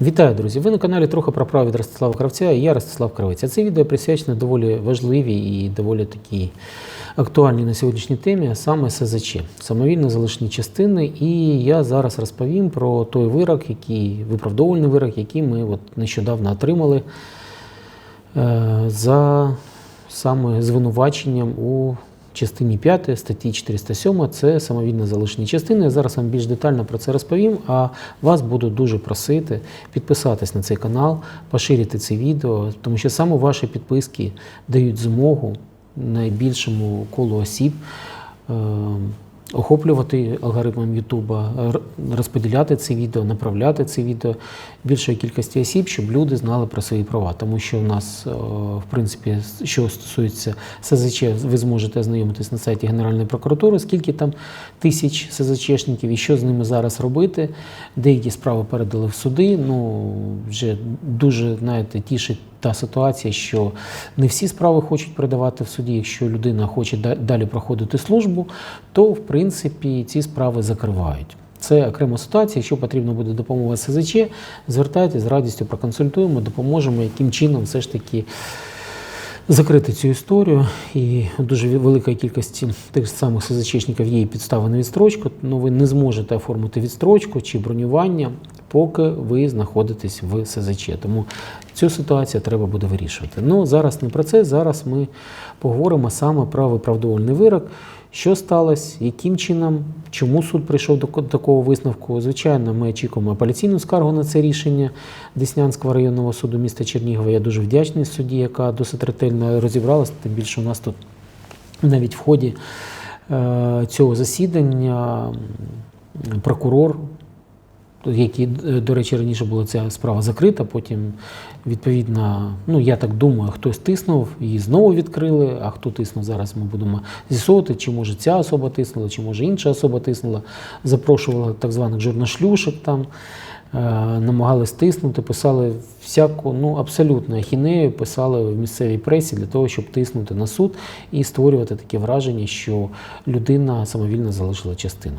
Вітаю, друзі! Ви на каналі трохи про право від Ростислава Кравця і я Ростислав Кравець. А це відео присвячено доволі важливій і доволі такій актуальній на сьогоднішній темі, а саме СЗЧ, самовільно залишені частини. І я зараз розповім про той вирок, який виправдовувальний вирок, який ми от нещодавно отримали е, за саме звинуваченням у частині 5 статті 407 це самовільно залишені частини. Я зараз вам більш детально про це розповім. А вас буду дуже просити підписатись на цей канал, поширити це відео, тому що саме ваші підписки дають змогу найбільшому колу осіб. Охоплювати алгоритмом Ютуба, розподіляти це відео, направляти це відео більшої кількості осіб, щоб люди знали про свої права. Тому що у нас, е, в принципі, що стосується СЗЧ, ви зможете ознайомитись на сайті Генеральної прокуратури, скільки там тисяч СЗЧшників і що з ними зараз робити. Деякі справи передали в суди. Ну вже дуже знаєте, тішить та ситуація, що не всі справи хочуть передавати в суді. Якщо людина хоче далі проходити службу, то в принципі ці справи закривають. Це окрема ситуація. Якщо потрібна буде допомога СЗЧ, звертайтесь з радістю проконсультуємо, допоможемо, яким чином все ж таки закрити цю історію. І дуже велика кількості тих самих СЗЧшників є підстави на відстрочку, але ви не зможете оформити відстрочку чи бронювання, поки ви знаходитесь в СЗЧ. Тому цю ситуацію треба буде вирішувати. Ну зараз не про це. Зараз ми поговоримо саме про виправдовувальний вирок. Що сталося, яким чином, чому суд прийшов до такого висновку? Звичайно, ми очікуємо апеляційну скаргу на це рішення Деснянського районного суду міста Чернігова. Я дуже вдячний судді, яка досить ретельно розібралася, тим більше у нас тут навіть в ході е, цього засідання прокурор які, е, до речі, раніше була ця справа закрита, потім, відповідно, ну я так думаю, хтось тиснув, її знову відкрили, а хто тиснув, зараз ми будемо з'ясовувати, чи може ця особа тиснула, чи може інша особа тиснула, запрошувала так званих журношлюшек там, е, намагались тиснути, писали всяку, ну абсолютно ахінею, писали в місцевій пресі для того, щоб тиснути на суд і створювати таке враження, що людина самовільно залишила частину.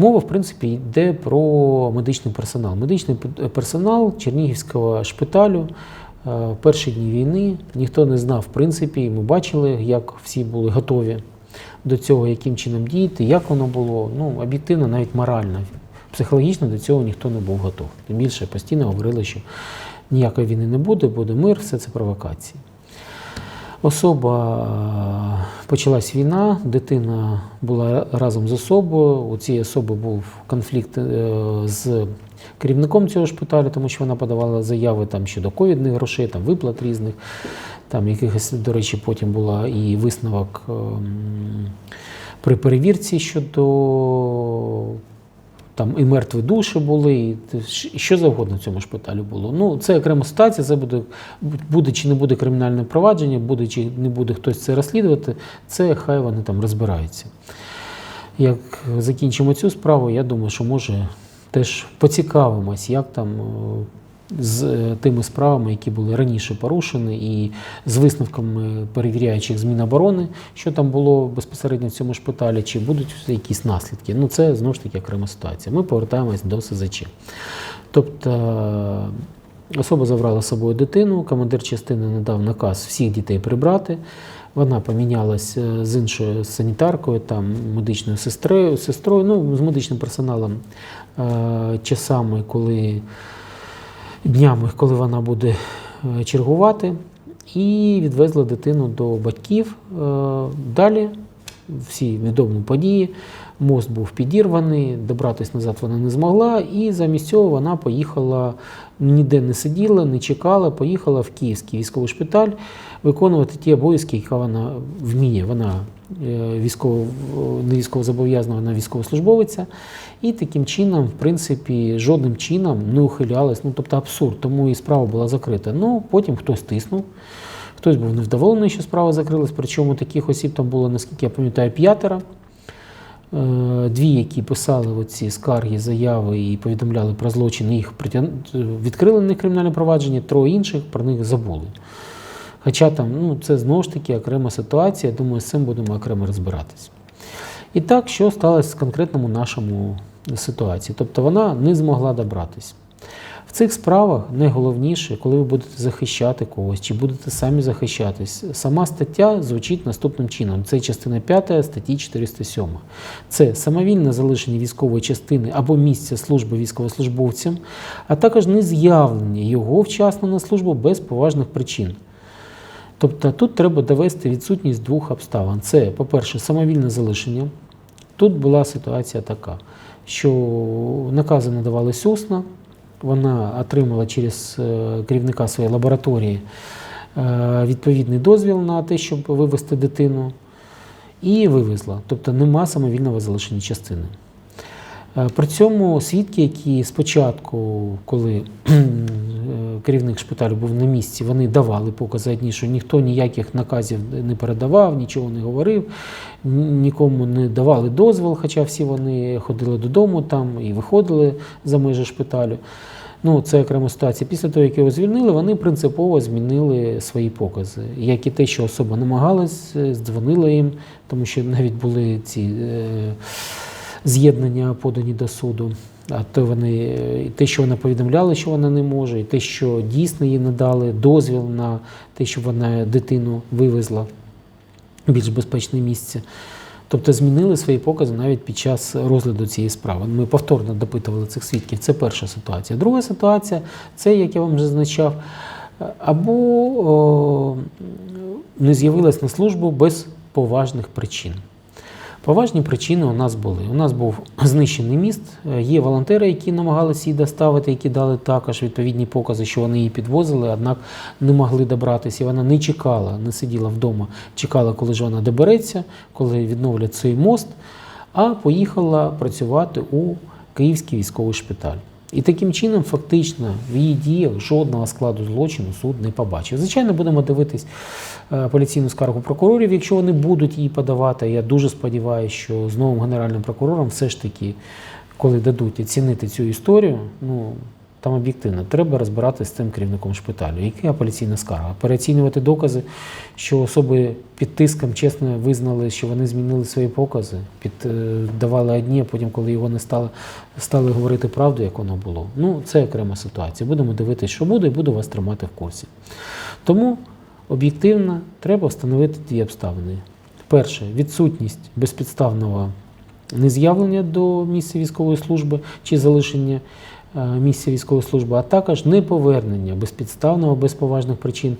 Мова, в принципі, йде про медичний персонал. Медичний персонал Чернігівського шпиталю е, в перші дні війни ніхто не знав, в принципі, ми бачили, як всі були готові до цього, яким чином діяти, як воно було. Ну, об'єктивно, навіть морально, психологічно до цього ніхто не був готов. Тим більше постійно говорили, що ніякої війни не буде, буде мир, все це провокації. Особа е, почалась війна, дитина була разом з особою. У цієї особи був конфлікт е, з керівником цього шпиталю, тому що вона подавала заяви там щодо ковідних грошей, там виплат різних. Там якихось, до речі, потім була і висновок ем, при перевірці щодо там і мертві душі були, і що завгодно в цьому шпиталі було. Ну, це окрема ситуація, це буде, буде чи не буде кримінальне провадження, буде чи не буде хтось це розслідувати, це хай вони там розбираються. Як закінчимо цю справу, я думаю, що може теж поцікавимось, як там е, з е, тими справами, які були раніше порушені, і з висновками перевіряючих з Міноборони, що там було безпосередньо в цьому шпиталі, чи будуть якісь наслідки. Ну, це знову ж таки окрема ситуація. Ми повертаємось до СЗЧ. Тобто особа забрала з собою дитину, командир частини надав наказ всіх дітей прибрати. Вона помінялась е, з іншою санітаркою, там медичною сестрою, сестрою, ну, з медичним персоналом е, часами, коли днями, коли вона буде е, чергувати, і відвезла дитину до батьків. Е, Далі всі відомі події. Мост був підірваний, добратися назад вона не змогла, і замість цього вона поїхала, ніде не сиділа, не чекала, поїхала в Київський військовий шпиталь виконувати ті обов'язки, які вона вміє. Вона е, військово, не військовозобов'язана, вона військовослужбовиця. І таким чином, в принципі, жодним чином не ухилялась. Ну, тобто абсурд, тому і справа була закрита. Ну, потім хтось тиснув. Хтось був невдоволений, що справа закрилась, причому таких осіб там було, наскільки я пам'ятаю, п'ятеро. Е, Дві, які писали оці скарги, заяви і повідомляли про злочин, їх відкрили на кримінальне провадження, троє інших про них забули. Хоча там ну, це знову ж таки окрема ситуація, думаю, з цим будемо окремо розбиратися. І так, що сталося в конкретному нашому ситуації? Тобто вона не змогла добратися. Цих справах найголовніше, коли ви будете захищати когось, чи будете самі захищатись, сама стаття звучить наступним чином. Це частина 5 статті 407. Це самовільне залишення військової частини або місця служби військовослужбовцям, а також нез'явлення його вчасно на службу без поважних причин. Тобто тут треба довести відсутність двох обставин. Це, по-перше, самовільне залишення. Тут була ситуація така, що накази надавались усно, вона отримала через е, керівника своєї лабораторії е, відповідний дозвіл на те, щоб вивезти дитину, і вивезла. Тобто нема самовільного залишення частини. Е, При цьому свідки, які спочатку, коли е, керівник шпиталю був на місці, вони давали покази одні, що ніхто ніяких наказів не передавав, нічого не говорив, нікому не давали дозвіл, хоча всі вони ходили додому там і виходили за межі шпиталю. Ну, це окрема ситуація. Після того, як його звільнили, вони принципово змінили свої покази. Як і те, що особа намагалась, е, дзвонила їм, тому що навіть були ці е, з'єднання подані до суду. А то вони е, і те, що вона повідомляла, що вона не може, і те, що дійсно їй надали дозвіл на те, щоб вона дитину вивезла в більш безпечне місце. Тобто змінили свої покази навіть під час розгляду цієї справи. Ми повторно допитували цих свідків. Це перша ситуація. Друга ситуація це, як я вам вже зазначав, або о, не з'явилась на службу без поважних причин. Поважні причини у нас були. У нас був знищений міст. е, Є волонтери, які намагалися її доставити, які дали також відповідні покази, що вони її підвозили, однак не могли добратися. І вона не чекала, не сиділа вдома, чекала, коли ж вона добереться, коли відновлять цей мост, а поїхала працювати у Київський військовий шпиталь. І таким чином, фактично, в її діях жодного складу злочину суд не побачив. Звичайно, будемо дивитись поліційну скаргу прокурорів, якщо вони будуть її подавати. Я дуже сподіваюся, що з новим генеральним прокурором все ж таки, коли дадуть оцінити цю історію, ну там об'єктивно треба розбиратися з цим керівником шпиталю. Яка апеляційна скарга? Переоцінювати докази, що особи під тиском чесно визнали, що вони змінили свої покази, під, е, одні, а потім, коли його не стало, стали говорити правду, як воно було. Ну, це окрема ситуація. Будемо дивитися, що буде, і буду вас тримати в курсі. Тому об'єктивно треба встановити ті обставини. Перше, відсутність безпідставного нез'явлення до місця військової служби чи залишення місця військової служби, а також неповернення безпідставного, без поважних причин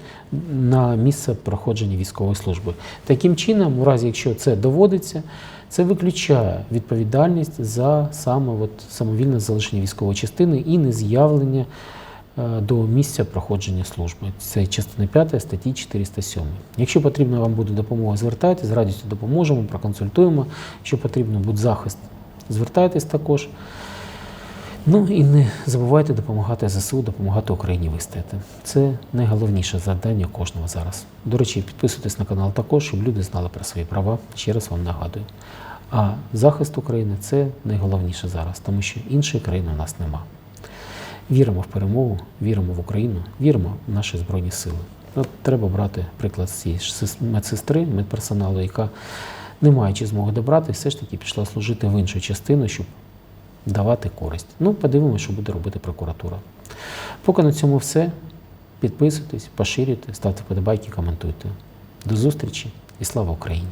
на місце проходження військової служби. Таким чином, у разі якщо це доводиться, це виключає відповідальність за саме от, самовільне залишення військової частини і нез'явлення е, до місця проходження служби. Це частина 5 статті 407. Якщо потрібна вам буде допомога, звертайтеся, з радістю допоможемо, проконсультуємо. Якщо потрібно буде захист, звертайтесь також. Ну і не забувайте допомагати ЗСУ, допомагати Україні вистояти. Це найголовніше завдання кожного зараз. До речі, підписуйтесь на канал також, щоб люди знали про свої права. Ще раз вам нагадую. А захист України це найголовніше зараз, тому що іншої країни у нас нема. Віримо в перемогу, віримо в Україну, віримо в наші Збройні Сили. От треба брати приклад з цієї медсестри, медперсоналу, яка, не маючи змоги добрати, все ж таки пішла служити в іншу частину, щоб давати користь. Ну, подивимося, що буде робити прокуратура. Поки на цьому все. Підписуйтесь, поширюйте, ставте подобайки, коментуйте. До зустрічі і слава Україні!